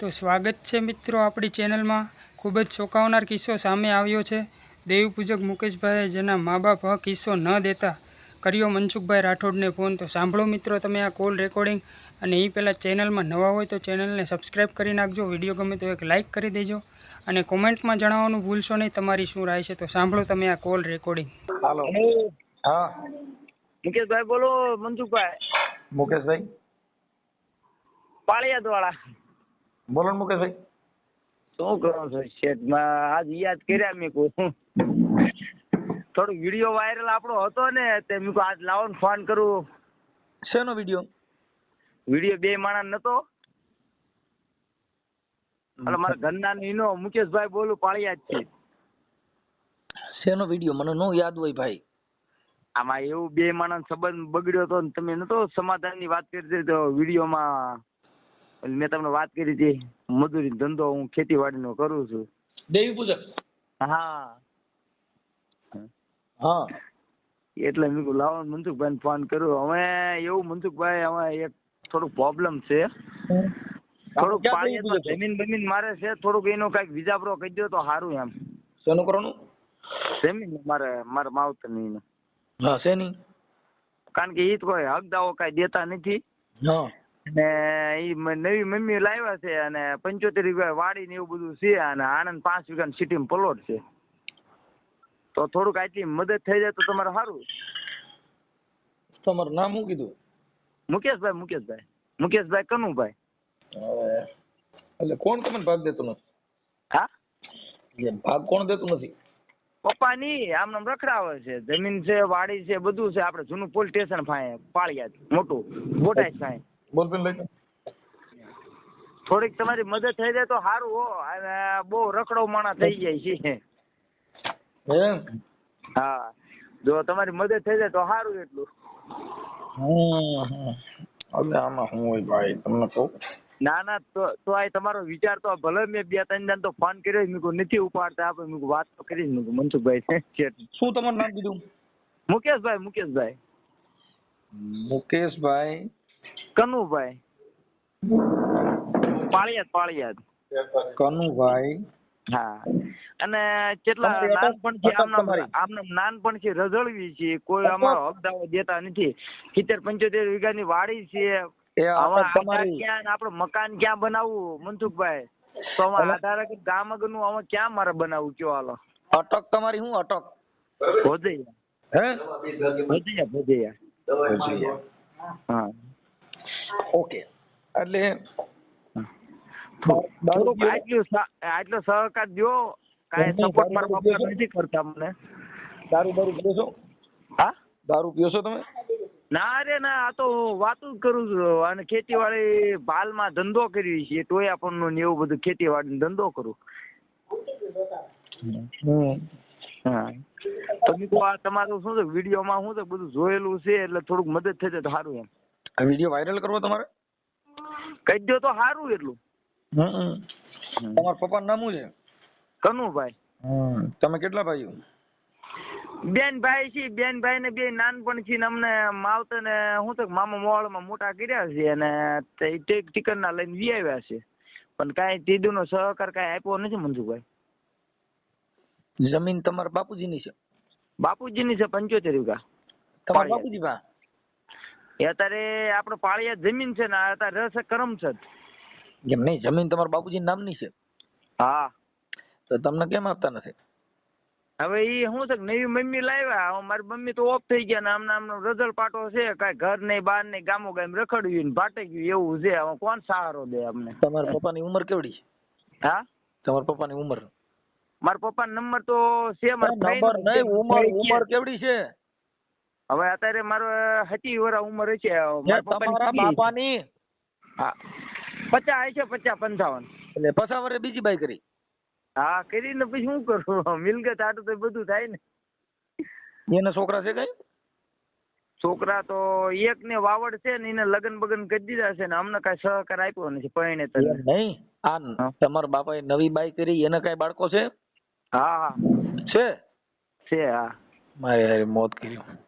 તો સ્વાગત છે મિત્રો આપણી ચેનલમાં. ખૂબ જ ચોંકાવનાર કિસ્સો સામે આવ્યો છે. દેવપૂજક મુકેશભાઈએ જેના મા બાપ હ કિસ્સો ન દેતા કર્યો મનસુખભાઈ રાઠોડને ફોન. તો સાંભળો મિત્રો તમે આ કોલ રેકોર્ડિંગ અને એ પહેલાં ચેનલમાં નવા હોય તો ચેનલને સબસ્ક્રાઈબ કરી નાખજો. વીડિયો ગમે તો એક લાઇક કરી દેજો અને કોમેન્ટમાં જણાવવાનું ભૂલશો નહીં તમારી શું રાય છે? તો સાંભળો તમે આ કોલ રેકોર્ડિંગ હાલો. હા. મુકેશભાઈ બોલો મનસુખભાઈ. મુકેશભાઈ? પાળિયાદ વાળા બોલો ને મુકેશભાઈ. શું કરો છો શેઠમાં આજ યાદ કર્યા મેં કહું વીડિયો વાયરલ આપણો હતો ને તે મેં આજ લાવો ને ફોન કરું. શેનો વીડિયો વીડિયો બે માણસ નતો. એટલે મારા ઘરના નો મુકેશભાઈ બોલું પાળિયાદ છે. શેનો વીડિયો મને નો યાદ હોય ભાઈ. આમાં એવું બે માણસ સંબંધ બગડ્યો હતો ને તમે નતો સમાધાનની વાત કરી તો વિડીયોમાં મેં તમને વાત કરી હતી મજૂરી ધંધો હું ખેતીવાડીનો કરું છું. દેવી પૂજક? હા. હા. એટલે મેં કીધું લાવો ને ફોન કર્યો હવે એવું મનસુખભાઈ હવે એક થોડુંક પ્રોબ્લેમ છે. થોડુંક પૂજક? જમીન બમીન મારે છે થોડુંક એનો કંઈક વિજાપરો કહી દો તો સારું એમ. શેનું કરવાનું? જમીન મારે મારે માવતરની હા શેની? કારણ કે એ તો કોઈ હક દાવો કઈ દેતા નથી. હા. અને એ નવી મમ્મી લાવ્યા છે અને પંચોતેર વીઘા વાડી ને એવું બધું છે અને આણંદ પાંચ વીઘા સિટીમાં પ્લોટ છે. તો થોડુંક આટલી મદદ થઈ જાય તો તમારે સારું. તમારું નામ શું કીધું? મુકેશભાઈ મુકેશભાઈ. મુકેશભાઈ કનુભાઈ. હવે એટલે કોણ તમને ભાગ દેતો નથી? હા? ભાગ કોણ દેતું નથી? પપ્પાની આમ નામ રખડાવે છે. જમીન છે વાડી છે બધું છે. આપણે જૂનું પોલીસ સ્ટેશન ફાય પાળિયા મોટું. બોટાઈ પાસે બોલ પેન લઈ થોડીક તમારી મદદ થઈ જાય તો સારું હો. અને બહુ રખડો માણા થઈ જાય છે. હા. જો તમારી મદદ થઈ જાય તો સારું એટલું. એટલે આમાં શું હોય ભાઈ? તમને કહું? ના ના તો તો આ તમારો વિચાર તો ભલે મેં બે ત્રણ જણ તો ફોન કર્યો મેં કહું નથી ઉપાડતા આપણે મેં વાત તો કરી મેં કીધું મનસુખભાઈ છે. શું તમારું નામ કીધું? મુકેશભાઈ મુકેશભાઈ. મુકેશભાઈ કનુભાઈ. પાળિયાદ પાળિયાદ. કનુભાઈ. હા. અને કેટલા નાનપણથી અટક આમનામ નાનપણથી રઝળવી છે. કોઈ અમારો હકદાવો દેતા નથી. સિત્તેર પંચોતેર વીઘાની વાડી છે. આપણે મકાન ક્યાં બનાવવું મનસુખભાઈ? તો અમારે. આધાર ગામ આગળનું અમે ક્યાં મારે બનાવવું? કયો હાલો. અટક તમારી શું અટક? ભોજૈયા. હે? ભોજૈયા. ભોજૈયા. હા. ઓકે એટલે આટલું સહ- આટલો સહકાર દો કાંઈ સપોર્ટ મારા પીવો નથી કરતા મને. દારૂ દારૂ પીઓ છો? હા? દારૂ પીઓ છો તમે? ના રે ના આ તો વાતો જ કરું છું. અને ખેતીવાડી ભાલમાં ધંધો કરી છે. તોય ને એવું બધું ખેતીવાડી ધંધો કરું. હા. તો આ તમારું શું છે? વિડીયોમાં શું છે? બધું જોયેલું છે એટલે થોડુંક મદદ થશે તો સારું એમ. આ વીડિયો વાયરલ કરવો તમારે? કહી દો તો સારું એટલું. હમ તમારા પપ્પાનું નામ શું છે? કનુભાઈ. હમ તમે કેટલા ભાઈઓ? બેન ભાઈ છે બેન ભાઈ ને બે નાનપણ છે અમને માવતર ને શું છે મામા મોવાળમાં મોટા કર્યા છે અને તે ટેક ટીકર ના લઈને વી આવ્યા છે. પણ કાંઈ તીધું નો સહકાર કાંઈ આપ્યો નથી મંજુભાઈ. જમીન તમારા બાપુજીની છે? બાપુજીની છે પંચોતેર વીઘા. તમારા. બાપુજી ભા એ અત્યારે આપણે પાળિયા જમીન છે ને અત્યારે રસ કરમસદ એમ નહીં જમીન તમારા બાપુજી નામની છે? હા. તો તમને કેમ આપતા નથી? હવે એ શું છે નવી મમ્મી લાવ્યા હવે મારી મમ્મી તો ઓફ થઈ ગયા ને આમને આમનો રજળ પાટો છે કાંઈ ઘર નહીં બહાર નહીં ગામો ગામ રખડ્યું ને ભાટે ગયું એવું છે હવે કોણ સહારો દે અમને? તમારા પપ્પાની ઉંમર કેવડી છે? હા? તમારા પપ્પાની ઉંમર? મારા પપ્પા નંબર તો છે નંબર નહીં ઉંમર ઉંમર કેવડી છે? હવે અત્યારે મારો હચી વરા ઉંમર છે. તમારા બાપાની? હા. પચાસ છે પચાસ પંચાવન. એટલે પછા વર્ષે બીજી બાઈ કરી? હા કરીને પછી શું કરું? મિલકત આટું તો બધું થાય ને. એના છોકરા છે કઈ? છોકરા તો એક ને વાવડ છે ને એને લગન બગન કરી દીધા છે ને અમને કઈ સહકાર આપ્યો નથી પરણે તને. નહીં? આ. તમારા બાપાએ નવી બાઈ કરી એને કઈ બાળકો છે? હા હા. છે? છે હા. મારે મોત કર્યું.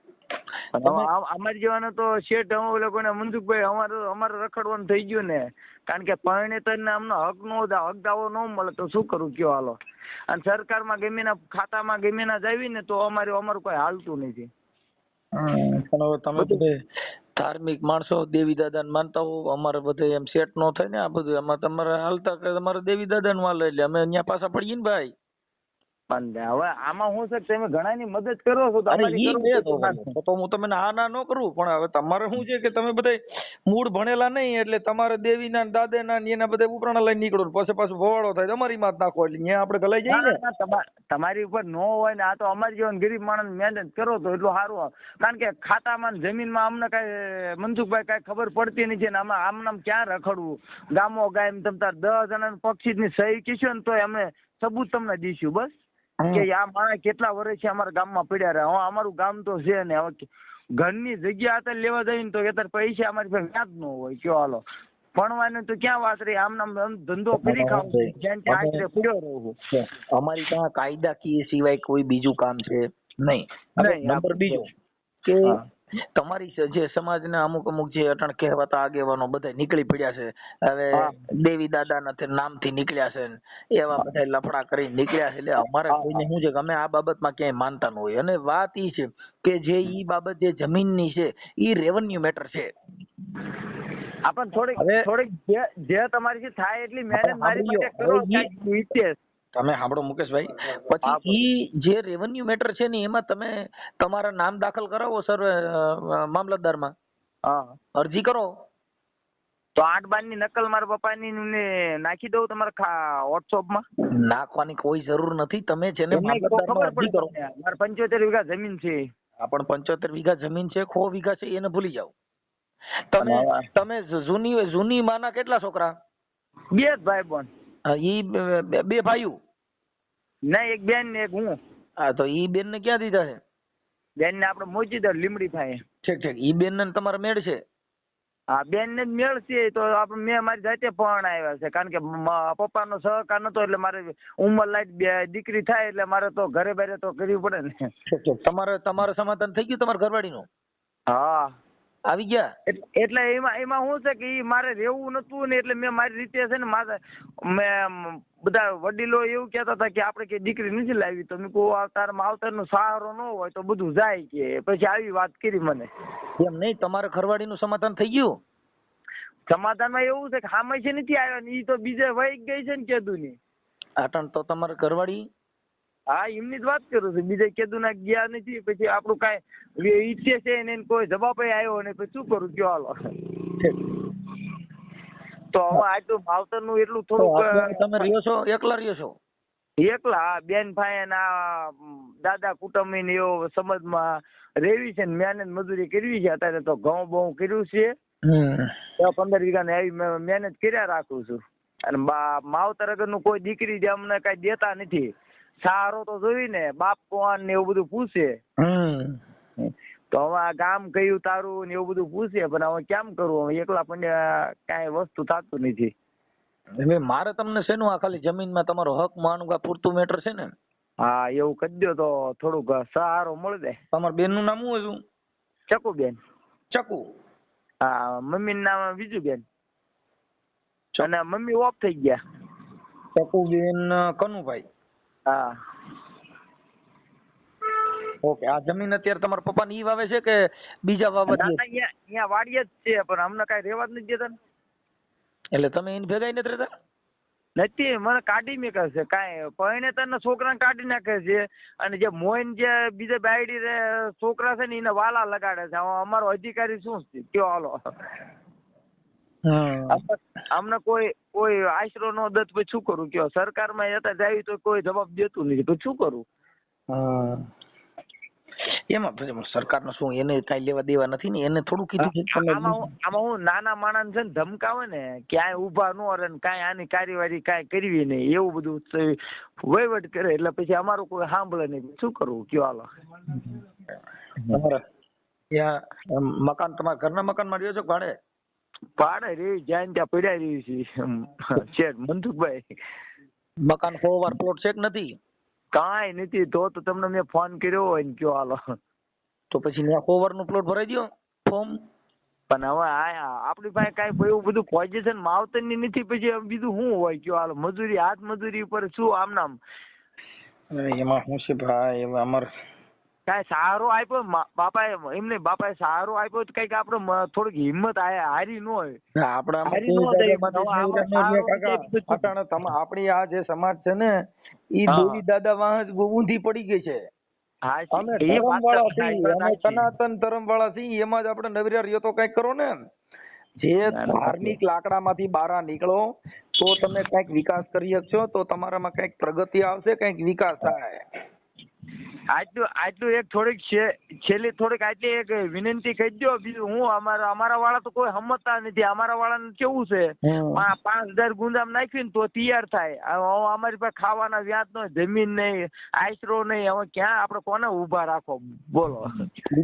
અમારી જવાનો તો શેઠ અમે લોકોને કોને મનસુખભાઈ અમારે અમારે રખડવાનું થઈ ગયું ને. કારણ કે પરણેતરને અમને હક નો હક દાવો ન મળે તો શું કરું કયો હાલો? અને સરકારમાં ગમે ના ખાતામાં ગમે ના જાવી ને તો અમારે અમારું કોઈ હાલતું નથી. પણ હવે તમે બધે ધાર્મિક માણસો દેવી દાદા ને માનતા હો અમારે બધે એમ સેટ નો થાય ને આ બધું. એમાં તમારે હાલતા કે તમારે દેવી દાદા ને માલે એટલે અમે અહીંયા પાછા પડીએ ને ભાઈ? પણ હવે આમાં હું છે તમે ઘણાની મદદ કરો છો તો હું તમને હા ના ન કરું પણ હવે તમારે શું છે કે તમે બધા મૂળ ભણેલા નહીં એટલે તમારે દેવીના ના દાદાના ને એના બધા ઉપરાણા લઈને નીકળો પછી પાછું ભવાડો થાય તમારી માત નાખો એટલે અહીંયા આપણે ગલાઈ જઈએ ના, તમારી ઉપર નો હોય ને આ તો અમારી જેવા ગરીબ માણસ મહેનત કરો તો એટલું સારું કારણ કે ખાતામાં જમીનમાં અમને કઈ મનસુખભાઈ કઈ ખબર પડતી નથી ને આમાં આમ નામ ક્યાં રખડવું? ગામો ગામ તમ તાર દસ જણા પક્ષી ની સહી કીશું ને તો અમે સબૂત તમને દઈશું બસ. કે આ માણસ કેટલા વર્ષથી અમારા ગામમાં પડ્યા રહ્યા. હવે અમારું ગામ તો છે ને હવે ઘરની જગ્યા અત્યારે લેવા જાય ને તો અત્યારે પૈસા અમારી પાસે વ્યાજ ન હોય. કયો હાલો? ભણવાનું તો ક્યાં વાત રહી? આમ નામ આમ ધંધો કરી ખાવ જેમ કે આશરે પડ્યો રહું. અમારી પાસે કાયદાકીય સિવાય કોઈ બીજું કામ છે નહીં. નંબર બીજો કે. તમારી જે સમાજના અમુક અમુક જે અટણ કહેવાતા આગેવાનો બધા નીકળી પડ્યા છે. હવે. દેવી તે નામથી નીકળ્યા છે એવા બધા લફડા કરી નીકળ્યા છે. એટલે અમારે કોઈને શું છે કે અમે આ બાબતમાં ક્યાંય માનતા ન હોય અને વાત ઈ છે કે જે ઈ બાબત જે જમીનની છે ઈ રેવન્યુ મેટર છે. આપણ થોડીક થોડીક જે જે તમારીથી થાય એટલી મહેનત મારી. માટે કરો તમે સાંભળો મુકેશભાઈ. પછી ઈ જે રેવન્યુ મેટર છે ને એમાં તમે તમારા નામ દાખલ કરાવો સર મામલતદારમાં. હા. અરજી કરો. તો આઠ બારની નકલ મારા પપ્પાની ને નાખી દઉં તમારા વોટ્સઅપમાં નાખવાની કોઈ જરૂર નથી. તમે છે ને અરજી કરો. મારે પંચોતેર વીઘા જમીન છે. આ પણ પંચોતેર વીઘા જમીન છે ખો વીઘા છે એને ભૂલી જાઓ. તમે તમે જૂની જૂની માના કેટલા છોકરા? બે જ ભાઈ બોન ઈ બે- ભાઈઓ? ના એક બેન ને એક હું. હા તો ઈ બેન ને ક્યાં દીધા છે? બેન ને આપણે મોચીદર લીમડી થાય. ઠીક ઠીક. ઈ બેન ને તમારે મેળ છે? હા બેન ને મેળ છે તો આપણે મેં મારી જાતે પણ આવ્યા છે. કારણ કે પપ્પા પપ્પાનો સહકાર નતો એટલે મારે ઉંમર લાઈટ દીકરી થાય એટલે મારે તો ઘરે બારે તો કરવી પડે ને. તમારે તમારે સમાધાન થઈ ગયું તમારા ઘરવાળીનું? હા. આવી ગયા? એટલે એમાં એમાં શું છે કે મારે રહેવું નતું ને એટલે મેં મારી રીતે છે ને મારે મેં બધા વડીલો એવું કહેતા હતા કે આપણે કે દીકરી નથી લાવી. તો મેં કહું આ તારા માવતરનો સહારો ન હોય તો બધું જાય કે. પછી આવી વાત કરી મને. એમ નહીં? તમારે ઘરવાળીનું સમાધાન થઈ ગયું? સમાધાનમાં એવું છે કે હામે છે નથી આવ્યા ને એ તો બીજે વહી ગઈ છે ને કેદુની. આટણ તો તમારે ઘરવાળી હા એમની જ વાત કરું છું. બીજે કેદુના ગયા નથી પછી આપણું કાંઈ ઈચ્છે છે ને એને કોઈ જવાબ આવ્યો ને પછી શું કરું? કયો હાલો. તો હવે આટલું માવતરનું એટલું થોડુંક તમે રહ્યો છો? એકલા રહ્યો છો? એકલા બેન ભાઈ ના દાદા કુટુંબી ને એવો સમાજમાં રેવી છે ને મહેનત મજૂરી કરવી છે. અત્યારે તો ઘઉં બહુ કર્યું છે. પંદર વીઘા ને આવી મે- મહેનત કર્યા રાખું છું. અને માવતર અગરનું કોઈ દીકરી જે અમને કઈ દેતા નથી સહારો તો જોઈ ને બાપ કોણ ને એવું બધું પૂછે. હમ. તો હવે આ ગામ કયું તારું ને એવું બધું પૂછે પણ હવે કેમ કરવું હવે એકલા પણ કાંઈ વસ્તુ થતું નથી. એટલે મારે તમને શેનું આ ખાલી જમીનમાં તમારો હક માનવું પૂરતું મેટર છે ને? હા એવું કરી દો તો થોડુંક સહારો મળી જાય. તમારા બેનનું નામ શું હતું? ચકુબેન. ચકુ. હા મમ્મીનું નામ બીજું બેન અને મમ્મી ઓફ થઈ ગયા. ચકુબેન કનુભાઈ. હા. ઓકે આ જમીન અત્યારે તમારા પપ્પા ઈ વાવે છે કે બીજા વાવે છે અહીંયા અહીંયા વાડીએ જ છે પણ અમને કાંઈ રહેવા જ નથી દેતા એટલે તમે એને ભેગા નથી રહેતા? નથી મને કાઢી મેકે છે કાંઈ. પરણે તને છોકરાને કાઢી નાખે છે. અને જે મોઈન જે બીજે બાયડી રે છોકરા છે ને એને વાલા લગાડે છે. અમારો અધિકારી શું છે? કયો હાલો. અમને- કોઈ કોઈ આશરો નો દત પછી શું કરું? કયો સરકારમાં જતા જાય તો કોઈ જવાબ દેતું નથી. પછી શું કરું? એમાં પછી નો શું એને કઈ લેવા દેવા નથી ને? એને થોડું કીધું છે. આમાં હું નાના માણસ છે ને ધમકાવે ને ક્યાંય ઊભા ન રહે ને કાંઈ આની કાર્યવાહી કાંઈ કરવી નહીં. એવું બધું વહીવટ કરે. એટલે પછી અમારું કોઈ સાંભળે નહીં. શું કરવું કયો હાલો. તમારા ત્યાં મકાન તમારા ઘરના મકાનમાં રહ્યો છો ભાડે? ભાડે રહી જ્યાં ત્યાં પડ્યા રહી છે. શેઠ મનસુખભાઈ મકાન ફોવાર પ્લોટ છે કે નથી? કાંઈ નથી તો તો તમને મેં ફોન કર્યો હોય ને કયો હાલો. તો પછી ત્યાં નું પ્લોટ ભરાઈ દો ફોર્મ પણ હવે આ આપણી પાસે કાંઈ એવું બધું પોઝિશન માવતરની નથી પછી બીજું શું હોય કયો હાલો? મજૂરી હાથ મજૂરી ઉપર શું આમ નામ? એમાં શું છે ભાઈ? અમાર કાંઈ સહારો આપ્યો બાપાએ એમને બાપાએ સહારો આપ્યો તો કંઈક આપણે થોડીક હિંમત હારી ન હોય. આપણા આપણે આ જે સમાજ છે ને એ દેવી દાદા વાહ જ ઊંધી પડી ગઈ છે. અમે ધર્મ વાળા છીએ અમે સનાતન ધર્મ વાળા છીએ એમાં જ આપણે નવરા રહ્યો તો કંઈક કરો ને જે ધાર્મિક લાકડા ધાર્મિક લાકડામાંથી બહાર નીકળો તો તમે કંઈક વિકાસ કરી શકશો તો તમારામાં કંઈક પ્રગતિ આવશે કંઈક વિકાસ થાય. આટલું આટલું એક થોડીક છે- છેલ્લી થોડીક આટલી એક વિનંતી કહી દો બીજું હું અમારા અમારા વાળા તો કોઈ સમજતા નથી. અમારા વાળાને કેવું છે? પાંચ હજાર ગુંદામ નાખીને તો તૈયાર થાય. અમારી પાસે ખાવાના વ્યાજ નો જમીન નહીં આશરો નહીં. હવે ક્યાં આપણે કોને ઊભા રાખો? બોલો.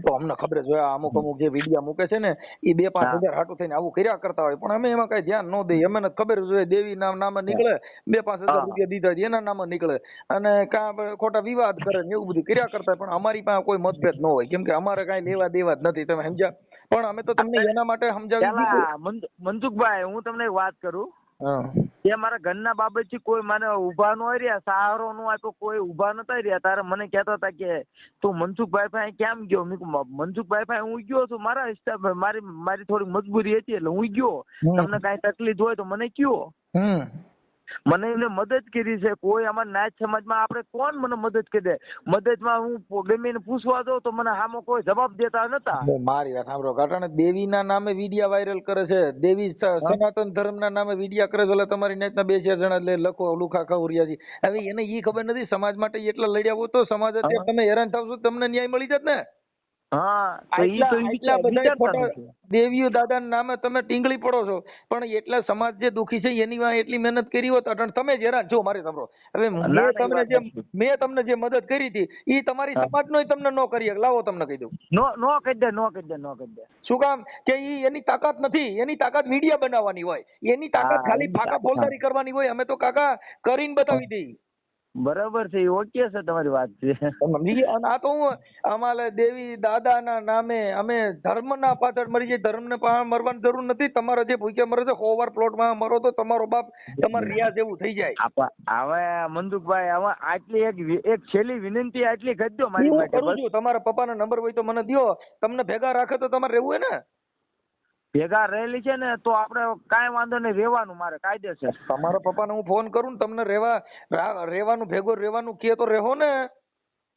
તો અમને ખબર જ હોય અમુક અમુક જે વિડિયા મૂકે છે ને એ બે પાંચ હજાર હાટું થઈને આવું કર્યા કરતા હોય. પણ અમે એમાં કઈ ધ્યાન ન દઈએ. અમને ખબર જ હોય દેવી નામ નામે નીકળે. બે પાંચ હજાર રૂપિયા દીધા છે એના નામે નીકળે. અને કાં ખોટા વિવાદ કરે ને એવું બધું કર્યા કરતા પણ અમારી પાસે કોઈ મતભેદ ન હોય. કેમ કે અમારે કાંઈ લેવા દેવા જ નથી તમે સમજ્યા? પણ અમે તો તમને એના માટે સમજાવી મનસુખભાઈ હું તમને વાત કરું? એ મારા ઘરના બાબતથી કોઈ મને ઊભા ન રહ્યા સહારો નો આપ્યો કોઈ ઊભા નતા રહ્યા. તારે મને કહેતા હતા કે તું મનસુખભાઈ ભાઈ કેમ ગયો? મેં મનસુખભાઈ ભાઈ હું ગયો છું. મારા હિસાબે મારી મારી થોડી મજબૂરી હતી એટલે હું ગયો. તમને કાંઈ તકલીફ હોય તો મને કયો. મને એને મદદ કરી છે. કોઈ અમારા નાચ સમાજમાં આપણે કોણ મને મદદ કરી દે? મદદમાં હું ગમે એને પૂછવા જાઉં તો મને હામો કોઈ જવાબ દેતા નતા. મારી વાત સાંભળો કારણ દેવીના નામે વિડિયા વાયરલ કરે છે. દેવી સનાતન ધર્મના નામે વિડિયા કરે છે એટલે તમારી નેતના બે ચાર જણા એટલે લખો લુખા ખવરિયા છે. હવે એને ઈ ખબર નથી સમાજ માટે એટલા લડ્યા હોય તો સમાજ અત્યારે તમે હેરાન થાવ છો તમને ન્યાય મળી જાત ને? દેવીઓ દાદાના નામે તમે ટીંગળી પડો છો. પણ એટલા સમાજ જે દુખી છે એની વાંહે એટલી મહેનત કરી હોત અટણ તમે જ હેરાન છો મારી સાંભળો. હવે મેં તમને જે મેં તમને જે મદદ કરી હતી એ તમારી હા. સમાજનોય તમને ન કરી લાવો તમને કહી દઉં. નો નો કહી દે નો કહી દે નો કહી દે. શું કામ? કે ઈ એની તાકાત નથી. એની તાકાત મીડિયા બનાવવાની હોય. એની તાકાત ખાલી ફાકા ફોલદારી કરવાની હોય. અમે તો કાકા કરીને બતાવી દઈ બરાબર છે ઓકે છે તમારી વાત છે. અને આ તો હું અમારે દેવી દાદાના નામે અમે ધર્મના પાછળ મરી જઈએ ધર્મને મરવાની જરૂર નથી. તમારા જે ભૂખ્યા મરે છે હોવાર પ્લોટમાં મરો તો તમારો બાપ તમારે રિયા જેવું થઈ જાય. હવે મનસુખભાઈ હવે આટલી એક એક છેલ્લી વિનંતી આટલી કરી દો મારી માટે તમારા પપ્પાનો નંબર હોય તો મને દો તમને ભેગા રાખે તો તમારે રહેવું હોય ને? ભેગા રહેલી છે ને તો આપણે કાંઈ વાંધો નહીં રહેવાનું મારે કાયદેસર. તમારા પપ્પાને હું ફોન કરું ને તમને રહેવા રહેવાનું ભેગો રહેવાનું કે તો રહો ને.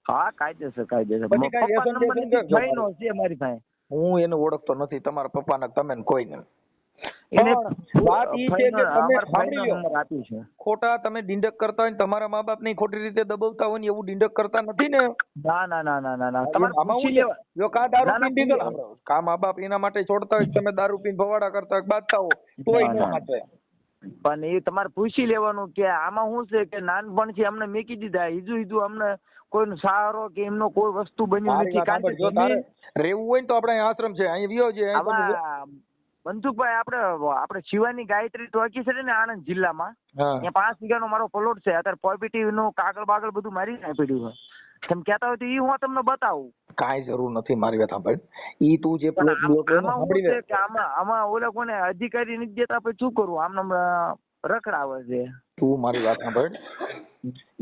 હા કાયદેસર કાયદેસર. પપ્પા નંબર છે મારી પાસે. હું એને ઓળખતો નથી તમારા પપ્પાને તમે કોઈ કોઈને. એને વાત ઈ છે કે તમે સાંભળી લો. નંબર આપ્યો છે. ખોટા તમે ડીંડક કરતા હોય તમારા મા બાપ ખોટી રીતે દબાવતા હોય ને એવું ડીંડક કરતા નથી ને? ના ના ના ના ના ના. તમારે આમાં પૂછી લેવા. જો કા દારૂ ના, ના, પીને કા મા બાપ એના માટે છોડતા હોય તમે દારૂ પીને ભવાડા કરતા હોય હો તોય ન ના. પણ એ તમારે પૂછી લેવાનું કે આમાં શું છે કે નાનપણથી અમને મેકી દીધા ઈજુ ઈજુ અમને કોઈનો સહારો કે એમનો કોઈ વસ્તુ બન્યું નથી. કારણ કે જો રહેવું હોય ને તો આપણે આશ્રમ છે અહીં વિયો છે મનસુખભાઈ આપણે આપણે શિવાની ગાયત્રી ટોકી છે ને આણંદ જિલ્લામાં. ત્યાં પાંચ વીઘાનો મારો પ્લોટ છે. અત્યારે પોઝિટિવનું કાગળ બાગળ બધું મારી નાખ્યું છે. તમે કહેતા હોય તો એ હું તમને બતાવું. કાંઈ જરૂર નથી મારી વાત સાંભળ ઈ તું જે પ્લોટ લે. આમાં આમાં ઓલા કોને અધિકારી નથી દેતા પછી શું કરવું આમ રખડાવે છે. તું મારી વાત સાંભળ.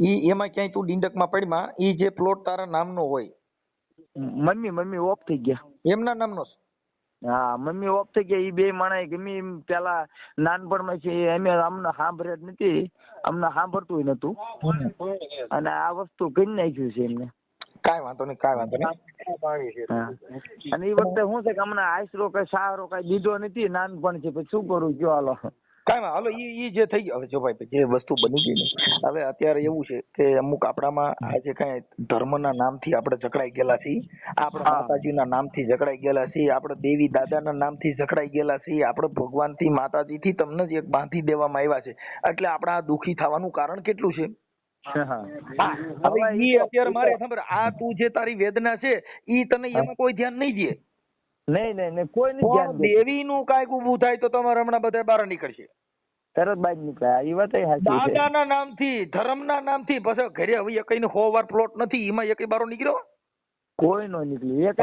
ઈ એમાં ક્યાંય તું ડીંડકમાં પડમાં ઈ જે પ્લોટ તારા નામનો હોય. મમ્મી મમ્મી ઓફ થઈ ગયા. એમના નામનો છે. હા મમ્મી ઓફ થઈ ગયા એ બે માણસ ગમે એમ પેલા નાનપણમાં છે એમ અમને સાંભળે જ નથી અમને સાંભળતું નતું. અને આ વસ્તુ કરી નાખ્યું છે એમને. કાંઈ વાંધો નહીં કાંઈ વાંધો નહીં. અને એ વખતે શું છે કે અમને આશરો કઈ સહારો કઈ દીધો નથી નાનપણ છે પછી શું કરું કયો હાલો. કાંઈ હાલો ઈ ઈ જે થઈ ગયું. હવે જો ભાઈ જે વસ્તુ બની ગઈ ને હવે અત્યારે એવું છે કે અમુક આપણામાં આ જે કાંઈ ધર્મના નામથી આપણે જકડાઈ ગયેલા છીએ આપણે. માતાજીના નામથી જકડાઈ ગયેલા છીએ આપણે દેવી દાદાના નામથી જકડાઈ ગયેલા છીએ આપણે ભગવાનથી માતાજીથી તમને જ એક બાંધી દેવામાં આવ્યા છે. એટલે આપણે આ દુખી થવાનું કારણ કેટલું છે? હવે ઈ અત્યારે મારે ખબર આ તું જે તારી વેદના છે ઈ તને એમાં કોઈ ધ્યાન નહીં દે. નહીં નહીં નહીં કોઈ નહીં પણ ધ્યાન દે દેવીનું કાંઈક ઊભું થાય તો તમારે હમણાં બધા બહાર નીકળશે. તરત બાજ નીકળ્યા એ વાત સાચી દાદાના નામથી ધર્મના નામથી પછી ઘરે હવે એકઈને સો વાર પ્લોટ નથી એમાં એક બારો નીકળ્યો? કોઈ નો નીકળી હવે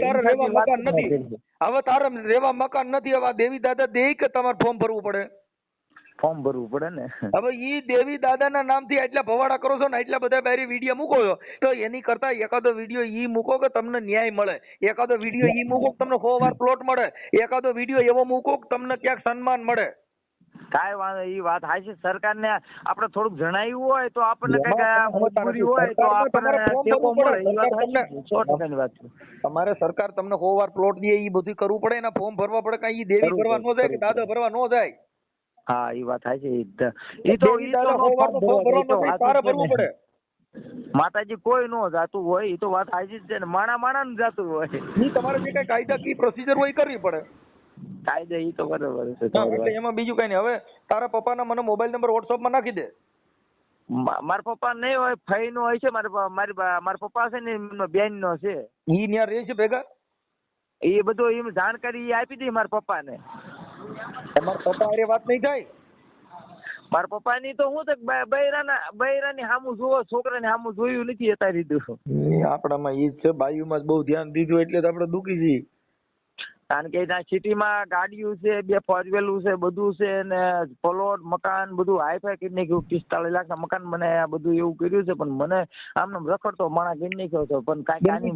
તારે રેવા મકાન નથી. હવે તારે રહેવા મકાન નથી હવે દેવી દાદા દે કે તમારે ફોર્મ ભરવું પડે? ફોર્મ ભરવું પડે ને. હવે ઈ દેવી દાદાના નામથી એટલા ભવાડા કરો છો ને એટલા બધા બેરી વીડિયો મૂકો છો તો એની કરતા એકાદો વીડિયો ઈ મૂકો કે તમને ન્યાય મળે. એકાદો વીડિયો ઈ મૂકો કે તમને સો વાર પ્લોટ મળે. એકાદો વીડિયો એવો મૂકો કે તમને ક્યાંક સન્માન મળે. કાંઈ વાંધો ઈ વાત હાચી સરકારને આપણે થોડુંક જણાવ્યું હોય તો આપણને કંઈક મજબૂરી હોય તો આપણને ટેકો મળે. ઈ વાત. સો ટકાની તમારે સરકાર તમને સો વાર પ્લોટ દે ઈ બધું કરવું પડે. એના ફોર્મ ભરવા પડે. કાંઈ ઈ દેવી ભરવા ન જાય કે દાદા ભરવા ન જાય? હા એ વાત થાય છે એ તો માતાજી કોઈ નો જાતું હોય એ તો વાત હાચી જ છે ને. માણા માણા ને જાતું હોય. તમારે જે કઈ કાયદાકીય પ્રોસિજર હોય એ કરવી પડે. કાયદે એ તો બરોબર છે એટલે એમાં બીજું કઈ નહીં. હવે તારા પપ્પાના મને મોબાઈલ નંબર WhatsApp માં નાખી દે. મારા પપ્પા નહીં હોય ફઈ નો હોય છે. મારા મારી મારા પપ્પા છે ને એમનો બેન નો છે. ઈ ન્યા રહે છે ભેગા? એ બધું એમ જાણકારી આપી દઈ મારા પપ્પાને. તમારા પપ્પા અરે વાત નહીં થાય? મારા પપ્પાની તો હું તો બૈરાના બૈરાની સામું જોવો છોકરાની સામું જોયું નથી અત્યારે દીધું આપણામાં ઈ છે બાયુમાં બહુ ધ્યાન દીધું એટલે તો આપણે દુખી છીએ. કારણ કે ત્યાં સિટીમાં ગાડીઓ છે બે ફોરવેલું છે બધું છે ને પ્લોટ મકાન બધું હાઈફાઈ કરી નાખ્યું પિસ્તાળીસ લાખ મકાન મને આ બધું એવું કર્યું છે પણ મને આમને રખડતો માણા કરી નાખ્યો છે પણ કાંઈ કાની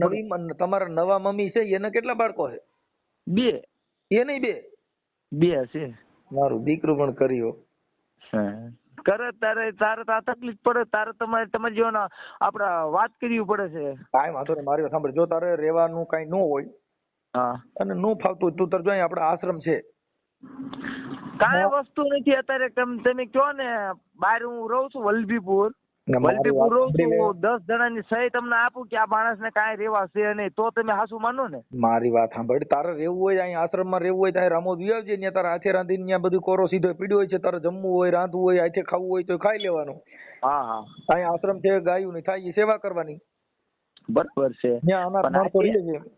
નવી તમારા નવા મમ્મી છે એને કેટલા બાળકો છે? બે. એ નહીં બે? બે છે. મારું દીકરું પણ કર્યો. કરે તારે તારે આ તકલીફ પડે તારે તમારે તમારે જેવાના આપણે વાત કરવી પડે છે. કાંઈ વાંધો નહીં મારી સાંભળ. જો તારે રહેવાનું કાંઈ ન હોય હા. અને ન ફાવતું તું તાર જો અહીંયા આશ્રમ છે. કાંઈ વસ્તુ નથી અત્યારે. તમે તમે કહો ને બહાર હું રહું છું વલભીપુર. દસ જણાની સહી તમને આપું કે આ માણસને કાંઈ રેવા છે નહીં તો તમે હાસુ માનો ને. મારી વાત સાંભળ તારે રહેવું હોય અહીંયા આશ્રમમાં રહેવું હોય ત્યાં રમો વિયાવજે ત્યાં તારા હાથે રાંધીને ત્યાં બધું કોરો સીધો પીડ્યો હોય છે તારે જમવું હોય રાંધવું હોય હાથે ખાવું હોય તો ખાઈ લેવાનું. હા હા. અહીંયા આશ્રમ છે ગાયું ની થાય સેવા કરવાની. બરોબર છે.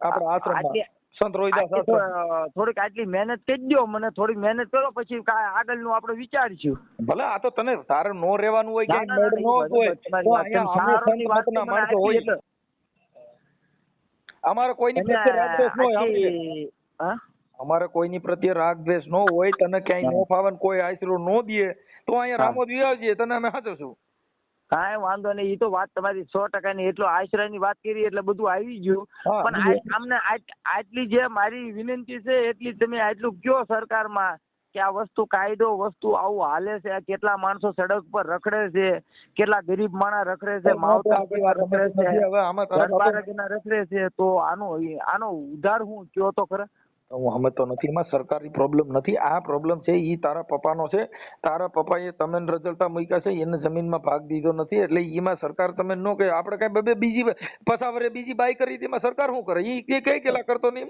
આપણા આશ્રમમાં. સંત રોહિદાસ થોડીક આટલી મહેનત કરી દો મને થોડીક મહેનત કરો પછી કાંઈ આગળનું આપણે વિચારીશું. ભલે આ તો તને તારે નો રહેવાનું હોય કે મેળ નો હોય અમારે કોઈની પ્રત્યે રાગદ્વેષ ન હોય હા? અમારે કોઈની પ્રત્યે રાગ દ્વેષ ન હોય તને ક્યાંય નો. ફાવે કોઈ આશરો નો દે તો અહીંયા. રામોદ વિયાવજે તને અમે સાચવશું કાંઈ વાંધો નહીં એ તો વાત તમારી સો ટકાની એટલો આશ્રયની વાત કરી એટલે બધું આવી ગયું. પણ આટ- આટલી જે મારી વિનંતી છે એટલી તમે આટલું કયો સરકારમાં કે આ વસ્તુ કાયદો વસ્તુ આવું હાલે છે આ કેટલા માણસો સડક પર રખડે છે કેટલા ગરીબ માણસ રખડે છે માવતા રખડે છે રખડે છે તો આનો આનો ઉધાર હું કયો તો ખરા? હું સમજતો નથી, એમાં સરકારી પ્રોબ્લેમ નથી. આ પ્રોબ્લેમ છે, ઈ તારા પપ્પાનો છે. તારા પપ્પાએ તમે રજળતા મૂક્યા છે, એને જમીનમાં ભાગ દીધો નથી. એટલે એમાં સરકાર તમે નો કહે. આપણે કઈ બે બે બીજી પસાવરે બીજી બાઈ કરી એમાં સરકાર શું કરે? એ કઈ કેલા કરતો નહીં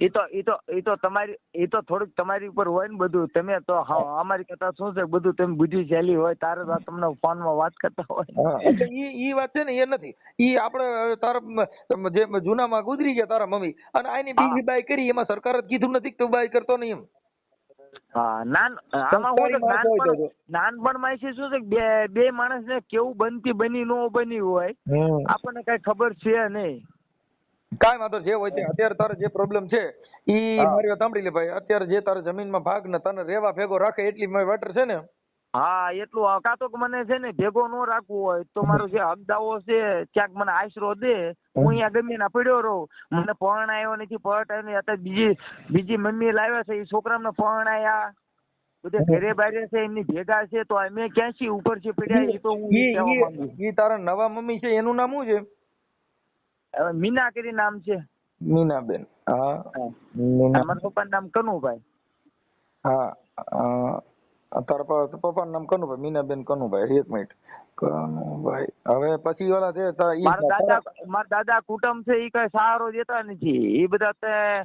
એ તો એ તો એ તો તમારી એ તો થોડુંક તમારી ઉપર હોય ને બધું. તમે તો અમારી કરતા શું છે? બધું તમે બુદ્ધિશાલી હોય તારે તો તમને ફોનમાં વાત કરતા હોય એટલે ઈ ઈ વાત છે ને એ નથી. ઈ આપણે તારા જે જૂનામાં ગુજરી ગયા તારા મમ્મી અને આની બીજી બાય કરી એમાં સરકાર જ કીધું નથી કે તું બાઈ કરતો નહીં એમ. માણસ નાનપણમાં છે શું છે બે બે માણસને કેવું બનતી બની નો બની હોય આપણને કઈ ખબર છે નહીં. કાંઈ વાંધો જે હોય તે અત્યારે તારે જે પ્રોબ્લેમ છે ઈ. મારી વાત સાંભળી લે ભાઈ. અત્યારે જે તારે જમીનમાં ભાગ ને તને રેવા ભેગો રાખે એટલી મારી વેટર છે ને. હા એટલું કાં તો મને છે ને ભેગો ન રાખવું હોય તો મારો જે હકદાવો છે ક્યાંક મને આશરો દે હું અહીંયા ગમે ના પડ્યો રહું. મને પણ આવ્યો નથી પટ આવ્યો અત્યારે બીજી બીજી મમ્મી લાવ્યા છે એ છોકરાને પણ આવ્યા બધે ઘરે બારે છે એમની ભેગા છે તો અમે ક્યાંથી ઉપર છે પડ્યા એ તો હું ઈ તારા નવા મમ્મી છે એનું નામ શું છે? હવે મીના કરી નામ છે. મીનાબેન. હા. મારા પપ્પાનું નામ કનુભાઈ. હા. તારા પપ્પા- પપ્પાનું નામ કનુભાઈ મીનાબેન કનુભાઈ એક મિનિટ. કનુભાઈ. હવે પછી ઓલા છે મારા દાદા મારા દાદા કુટુંબ છે એ કઈ સહારો દેતા નથી. એ બધા તે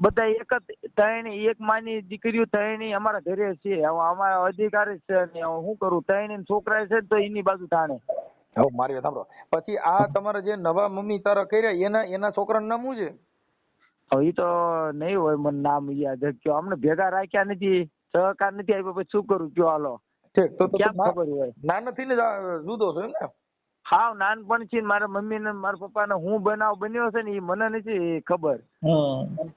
બધા એક જ ત્રણ એક માની દીકરીઓ ત્રણેય અમારા ઘરે છે. હવે અમારા અધિકારી છે ને શું કરું? ત્રણેય છોકરા છે તો એની બાજુ ટાણે મારી વાત સાંભળો. પછી આ તમારા જે નવા મમ્મી તારા કર્યા એના એના છોકરાનું નામ શું છે? હવે તો નહીં હોય મને નામ યાદ કયો અમને ભેગા રાખ્યા નથી સહકાર નથી આપ્યો પછી શું કરું? કયો હાલો. ઠીક તો તો ક્યાં ખબર હોય? નાનેથી ને જુદો છો એમ ને? હા નાનપણથી જ મારા મમ્મી ને મારા પપ્પા ને હું બનાવ બન્યો છે ને એ મને નથી ખબર.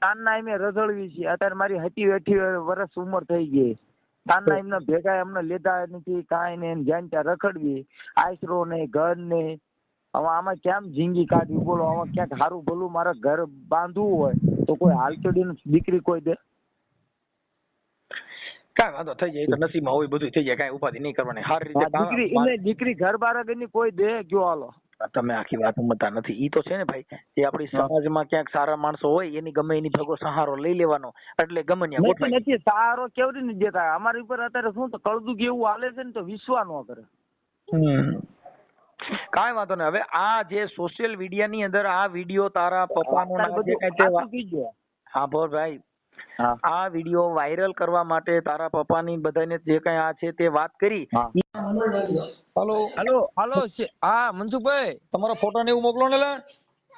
તાનના એમે રઝળવી છે. અત્યારે મારી હતી અઠી વર્ષ ઉંમર થઈ ગઈ. તાનના એમના ભેગા એમને લીધા નથી કાંઈ ને જ્યાં ત્યાં રખડવી આશરો ને ઘર ને. હવે આમાં કેમ જિંદગી કાઢવી બોલો આમાં ક્યાંક સારું ભલું મારે ઘર બાંધવું હોય તો કોઈ હાલચડી દીકરી કોઈ દે? કાંઈ વાંધો થઈ જાય તો નસીબમાં હોય બધું થઈ જાય કાંઈ ઉપાધિ નહીં કરવાની. સારી રીતે દીકરી દીકરી ઘર બારની કોઈ દે ગયો હાલો. તમે આખી વાત ઉમતા નથી. ઈ તો છે ને ભાઈ એ આપણી સમાજમાં ક્યાંક સારા માણસો હોય એની ગમે એની ભેગો સહારો લઈ લેવાનો. એટલે ગમે ત્યાં નથી સહારો કેવડી નથી દેતા અમારી ઉપર અત્યારે શું તો કળદું કેવું હાલે છે ને તો વિશ્વા ન કરે. કાંઈ વાંધો નહીં. હવે આ જે સોશિયલ મીડિયા ની અંદર આ વીડિયો તારા પપ્પાનો જે કાંઈ. હા બોલ ભાઈ. આ વીડિયો વાયરલ કરવા માટે તારા પપ્પાની બધાને જે કઈ આ છે તે વાત કરી. હલો. હાલો હલો હા મનસુખભાઈ. તમારો ફોટો ને એવું મોકલો ને લે.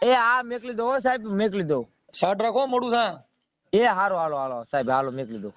એ હા મેકલી દો હો સાહેબ મેકલી દો શર્ટ રાખો મોડું થા. એ હારો હાલો હાલો સાહેબ હાલો મેકલી દો